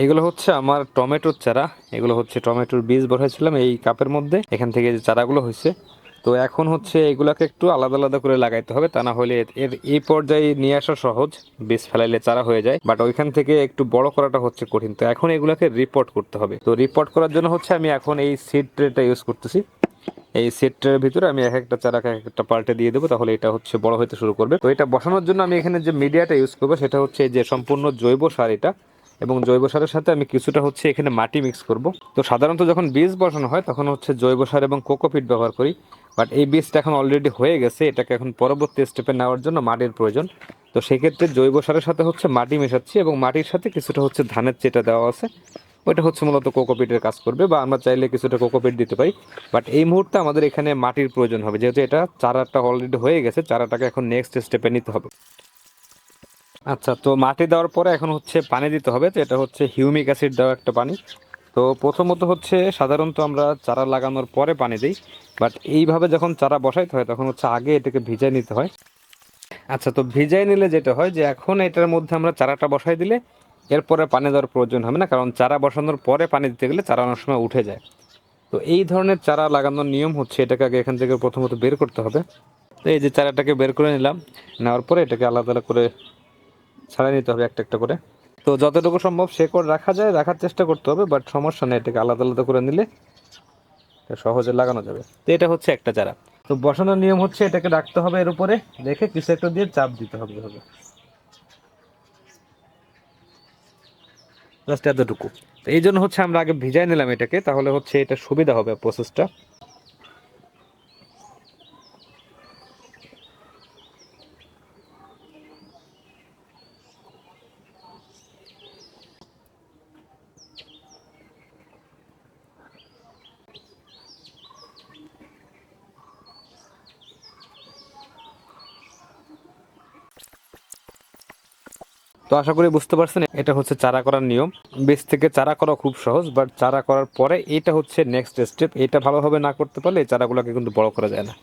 এগুলো হচ্ছে আমার টমেটোর চারা। এগুলো হচ্ছে টমেটোর বীজ বসাইছিলাম এই কাপের মধ্যে। এখান থেকে যে চারাগুলো হয়েছে। তো এখন হচ্ছে এগুলাকে একটু আলাদা আলাদা করে লাগাইতে হবে। তা না হলে এর- এই পর্যায়ে নিয়ে আসা সহজ। বীজ ফেলাইলে চারা হয়ে যায়। বাট ওইখান থেকে একটু বড় করাটা হচ্ছে কঠিন। তো এখন এগুলাকে রিপোর্ট করতে হবে। তো রিপোর্ট করার জন্য হচ্ছে আমি এখন এই সিড ট্রেটা ইউজ করতেছি। এই সেটটার ভিতরে আমি এক একটা চারাকে এক একটা পাল্টে দিয়ে দেবো। তাহলে এটা হচ্ছে বড় হতে শুরু করবে। তো এটা বসানোর জন্য আমি এখানে যে মিডিয়াটা ইউজ করব, সেটা হচ্ছে যে সম্পূর্ণ জৈব সার এটা। এবং জৈব সারের সাথে আমি কিছুটা হচ্ছে এখানে মাটি মিক্স করব। তো সাধারণত যখন বীজ বসানো হয়, তখন হচ্ছে জৈব সার এবং কোকোপিট ব্যবহার করি। বাট এই বীজটা এখন অলরেডি হয়ে গেছে, এটাকে এখন পরবর্তী স্টেপে নেওয়ার জন্য মাটির প্রয়োজন। তো সেক্ষেত্রে জৈব সারের সাথে হচ্ছে মাটি মেশাচ্ছি এবং মাটির সাথে কিছুটা হচ্ছে ধানের চেটা দেওয়া আছে। ওইটা হচ্ছে মূলত কোকোপিটের কাজ করবে বা আমরা চাইলে কিছুটা কোকোপিট দিতে পারি। বাট এই মুহূর্তে আমাদের এখানে মাটির প্রয়োজন হবে, যেহেতু এটা চারাটা অলরেডি হয়ে গেছে, চারাটাকে এখন নেক্সট স্টেপে নিতে হবে। আচ্ছা তো মাটি দেওয়ার পরে এখন হচ্ছে পানি দিতে হবে, তো এটা হচ্ছে হিউমিক অ্যাসিড দেওয়া একটা পানি। তো প্রথমত হচ্ছে সাধারণত আমরা চারা লাগানোর পরে পানি দিই, বাট এইভাবে যখন চারা বসাইতে হয়, তখন হচ্ছে আগে এটাকে ভিজাই নিতে হয়। আচ্ছা তো ভিজাই নিলে যেটা হয় যে এখন এটার মধ্যে আমরা চারাটা বসাই দিলে এরপরে পানি দেওয়ার প্রয়োজন হবে না, কারণ চারা বসানোর পরে পানি দিতে গেলে চারা অনেক সময় উঠে যায়। তো এই ধরনের চারা লাগানোর নিয়ম হচ্ছে এটাকে আগে এখান থেকে প্রথমত বের করতে হবে। তো এই যে চারাটাকে বের করে নিলাম, নেওয়ার পরে এটাকে আলাদা আলাদা করে ছাড়াই নিতে হবে একটা একটা করে। তো যতটুকু সম্ভব শেকড় রাখা যায়, রাখার চেষ্টা করতে হবে বাট সমস্যা নেই, এটাকে আলাদা আলাদা করে নিলে সহজে লাগানো যাবে। তো এটা হচ্ছে একটা চারা। তো বসানোর নিয়ম হচ্ছে এটাকে রাখতে হবে এর উপরে, রেখে কিছু একটা দিয়ে চাপ দিতে হবে জাস্ট এতটুকু। এই জন্য হচ্ছে আমরা আগে ভিজাই নিলাম এটাকে, তাহলে হচ্ছে এটা সুবিধা হবে প্রসেসটা তো আশা করি বুঝতে পারছেন, এটা হচ্ছে চারা করার নিয়ম। বেশ থেকে চারা করা খুব সহজ বাট চারা করার পরে এটা হচ্ছে নেক্সট স্টেপ এটা ভালোভাবে না করতে পারলে চারাগুলোকে কিন্তু বড় করা যায় না।